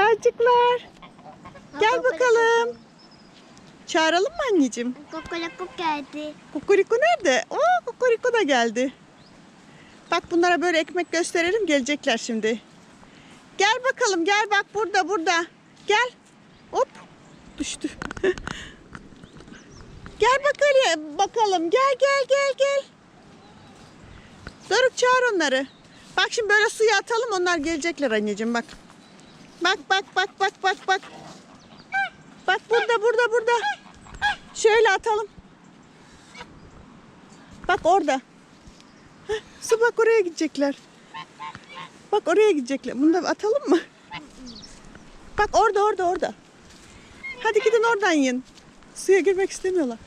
Çocuklar. Gel bakalım. Çağıralım mı anneciğim? Kokolakuk geldi. Kukuriku nerede? Oo Kukuriku da geldi. Bak bunlara böyle ekmek gösterelim gelecekler şimdi. Gel bakalım gel bak burada burada. Gel. Hop düştü. gel bakalım bakalım gel gel gel gel. Doruk çağır onları. Bak şimdi böyle suya atalım onlar gelecekler anneciğim bak. Bak bak bak bak bak bak. Bak burada burada burada. Şöyle atalım. Bak orada. Heh, su bak oraya gidecekler. Bak oraya gidecekler. Bunu da atalım mı? Bak orada orada orada. Hadi gidin oradan yiyin. Suya girmek istemiyorlar.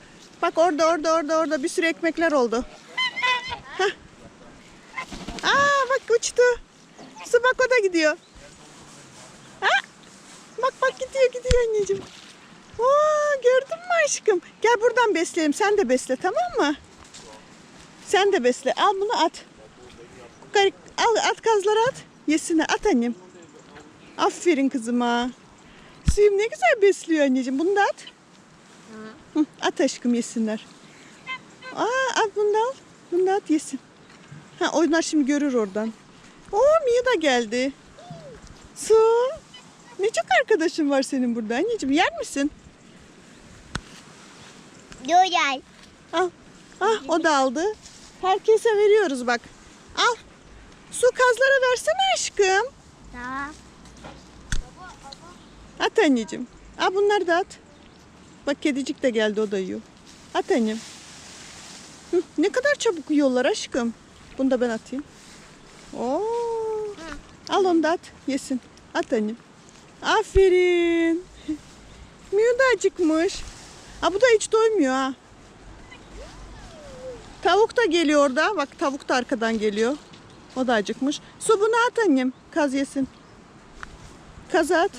Bak orada orada orada orada bir sürü ekmekler oldu. Heh. Aa bak uçtu. Su bak o da gidiyor. Bak bak gidiyor gidiyor anneciğim. Oo, gördün mü aşkım? Gel buradan besleyelim. Sen de besle tamam mı? Sen de besle. Al bunu at. Garik, al at kazları at. Yesine at annem. Aferin kızıma. Suyum ne güzel besliyor anneciğim. Bunu da at. Hı, at aşkım yesinler. Aa, at bunu da al. Bunu da at yesin. Ha, onlar şimdi görür oradan. Oo Mia da geldi. Su. Ne çok arkadaşın var senin burada anneciğim. Yer misin? Yoyay. Al. Ah o da aldı. Herkese veriyoruz bak. Al. Su kazlara versene aşkım. Tamam. At anneciğim. Al bunları da at. Bak kedicik de geldi o da yiyor. At annem. Hı, ne kadar çabuk yiyorlar aşkım. Bunu da ben atayım. Oo. Al onu da at. Yesin. At annem. Aferin. Miu da acıkmış. Ha bu da hiç doymuyor ha. Tavuk da geliyor orada. Bak tavuk da arkadan geliyor. O da acıkmış. Su bunu at annem. Kaz yesin. Kaz at.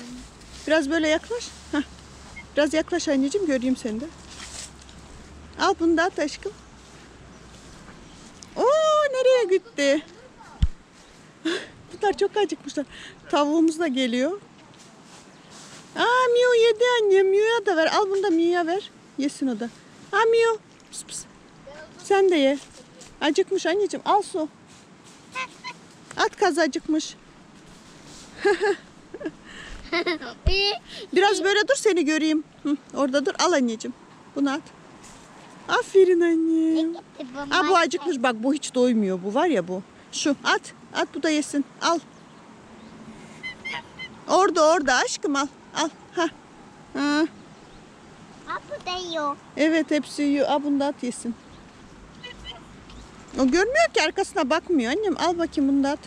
Biraz böyle yaklaş. Heh. Biraz yaklaş anneciğim göreyim seni de. Al bunu da at aşkım. Oo nereye gitti? Bunlar çok acıkmışlar. Tavuğumuz da geliyor. Yedi annem. Miu'ya da ver. Al bunu da Miu'ya ver. Yesin o da. Ha Miu. Pıs pıs. Sen de ye. Acıkmış anneciğim. Al su. At kaz acıkmış. Biraz böyle dur seni göreyim. Hı, orada dur. Al anneciğim. Bunu at. Aferin annem. Aa, bu acıkmış. Bak bu hiç doymuyor. Bu var ya bu. Şu at. At bu da yesin. Al. Orada orada aşkım al. Al. Ha. Apu da yok. Evet hepsi yiyor. Al bunu da at yesin. O görmüyor ki arkasına bakmıyor. Annem al bakayım bunu da at.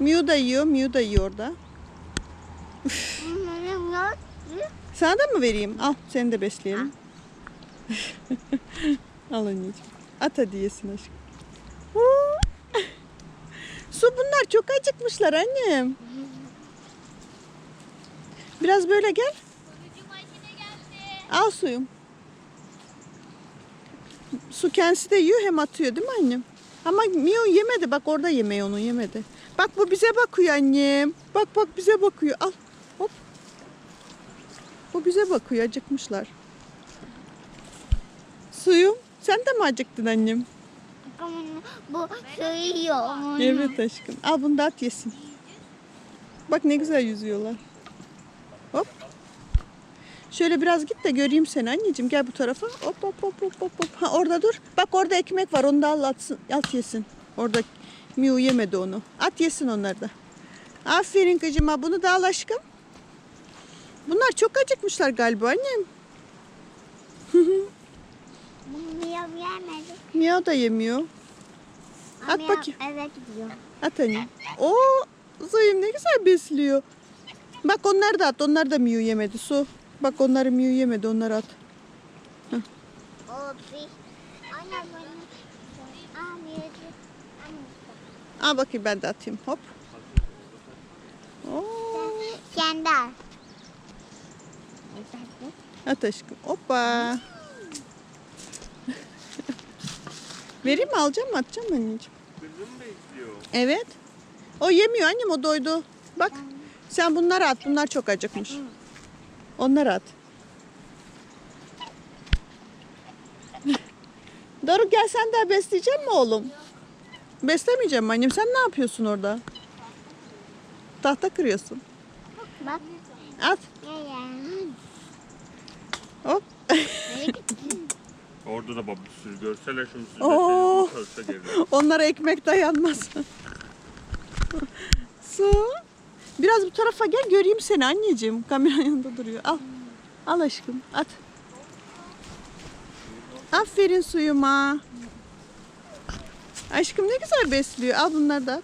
Miu da yiyor. Miu da yiyor orada. Sana da mı vereyim? Al seni de besleyelim. Al anneciğim. At hadi yesin aşkım. Su bunlar çok acıkmışlar annem. Biraz böyle gel. Al suyum. Su kendisi de yiyor hem atıyor değil mi annem? Ama Mio yemedi. Bak orada yemeği onu yemedi. Bak bu bize bakıyor annem. Bak bak bize bakıyor. Al. Hop. Bu bize bakıyor. Acıkmışlar. Suyum. Sen de mi acıktın annem? Bu söylüyor. Evet aşkım. Al bunu da at yesin. Bak ne güzel yüzüyorlar. Şöyle biraz git de göreyim seni anneciğim. Gel bu tarafa. Hop hop hop hop hop. hop. Ha, orada dur. Bak orada ekmek var. Onu da al atsın. At yesin. Orada Miu yemedi onu. At yesin onları da. Aferin kızıma. Bunu da al aşkım. Bunlar çok acıkmışlar galiba annem. Miyav yemedi. Miu da yemiyor. At Miyav bakayım. Eve gidiyor. At anne. Oo, Zayım ne güzel besliyor. Bak onları da at. Onlar da Miu yemedi. Su. Bak onları Miu yemedi. Onları at. Anne. Al bakayım ben de atayım. Hop. Oo, Kendi al. at aşkım. Hoppa. Vereyim mi? Alacağım mı? Atacağım mı anneciğim? Kızım bekliyor. Evet. O yemiyor annem. O doydu. Bak. Sen bunları at. Bunlar çok acıkmış. Onları at. Doruk gel sen daha besleyecek mi oğlum? Beslemeyeceğim annem. Sen ne yapıyorsun orada? Tahta kırıyorsun. Bak. At. Hop. Orada da baba sürü görseler şunu siz Oo. Onlara ekmek dayanmaz. Su. Biraz bu tarafa gel göreyim seni anneciğim. Kameranın yanında duruyor. Al. Al aşkım. At. Aferin suyuma. Aşkım ne güzel besliyor. Al bunları da.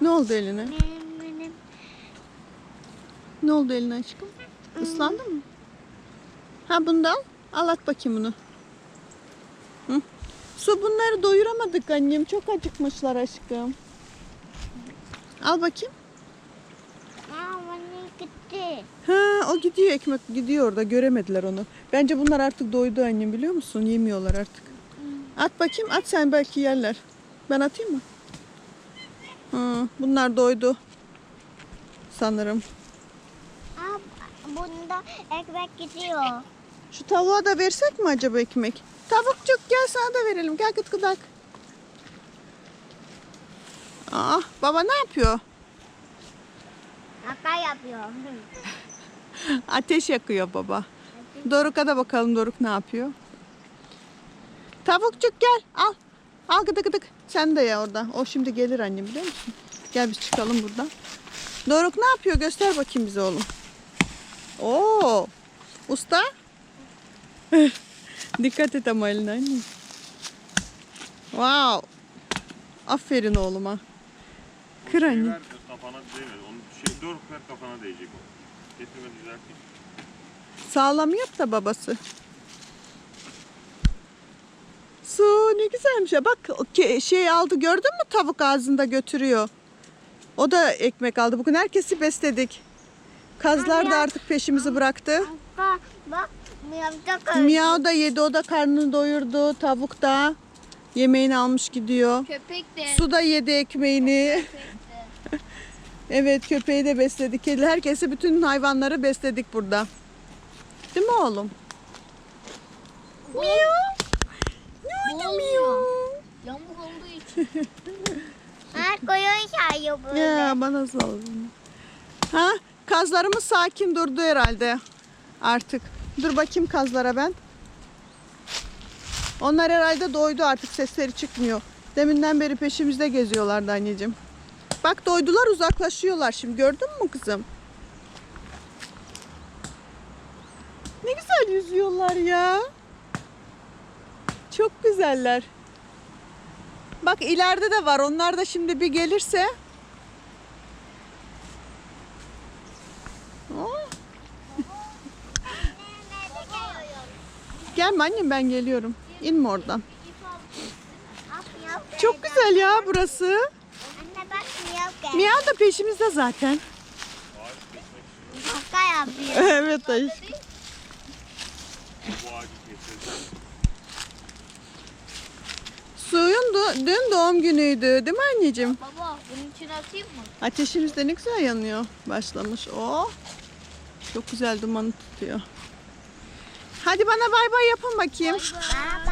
Ne oldu eline? Ne oldu eline aşkım? Islandı mı? Ha bunu da al. Al at bakayım bunu. Hı. Su bunları doyuramadık annem. Çok acıkmışlar aşkım. Al bakayım. Gitti. Ha o gidiyor ekmek gidiyor orada göremediler onu. Bence bunlar artık doydu annem biliyor musun? Yemiyorlar artık. At bakayım at sen belki yerler. Ben atayım mı? Hı, bunlar doydu. Sanırım. Aa bunda ekmek gidiyor. Şu tavuğa da versek mi acaba ekmek? Tavukçuk gel sana da verelim. Gel gıt gıdak. Aa, baba ne yapıyor? Şaka yapıyor. Ateş yakıyor baba. Doruk'a da bakalım Doruk ne yapıyor. Tavukçuk gel al. Al gıdık gıdık. Sen de ya orada. O şimdi gelir annem biliyor musun? Gel biz çıkalım buradan. Doruk ne yapıyor? Göster bakayım bize oğlum. Oo. Usta. Dikkat et ama eline anne. Wow. Aferin oğluma. Kır anne. Ver kafana değmedi. Onu şey doğru ver kafana değecek o. Getirme düzelteyim. Sağlam yap da babası. Su ne güzelmiş ya. Bak şey aldı gördün mü tavuk ağzında götürüyor. O da ekmek aldı. Bugün herkesi besledik. Kazlar da artık peşimizi bıraktı. Bak miyavcak öldü. Miyav da yedi. O da karnını doyurdu. Tavuk da yemeğini almış gidiyor. Köpek de. Su da yedi ekmeğini. Evet köpeği de besledik. Herkesi bütün hayvanları besledik burada. Değil mi oğlum? Miyav. Ne oldu miyav? Yamuk olduğu için. Koyun çağırıyor burada. Ya bana saldın. Ha kazlarımız sakin durdu herhalde. Artık. Dur bakayım kazlara ben. Onlar herhalde doydu artık sesleri çıkmıyor. Deminden beri peşimizde geziyorlardı anneciğim. Bak doydular uzaklaşıyorlar şimdi gördün mü kızım? Ne güzel yüzüyorlar ya. Çok güzeller. Bak ileride de var. Onlar da şimdi bir gelirse. Oh, gelme annem ben geliyorum. İnme oradan. Çok güzel ya burası. Anne bak miyav. Miyav da peşimizde zaten. Şaka yapıyor. evet keselim. Suyun do- dün doğum günüydü değil mi anneciğim? Baba bunun için atayım mı? Ateşimiz de ne güzel yanıyor. Başlamış. Oh. Çok güzel dumanı tutuyor. Hadi bana bay bay yapın bakayım. Baba.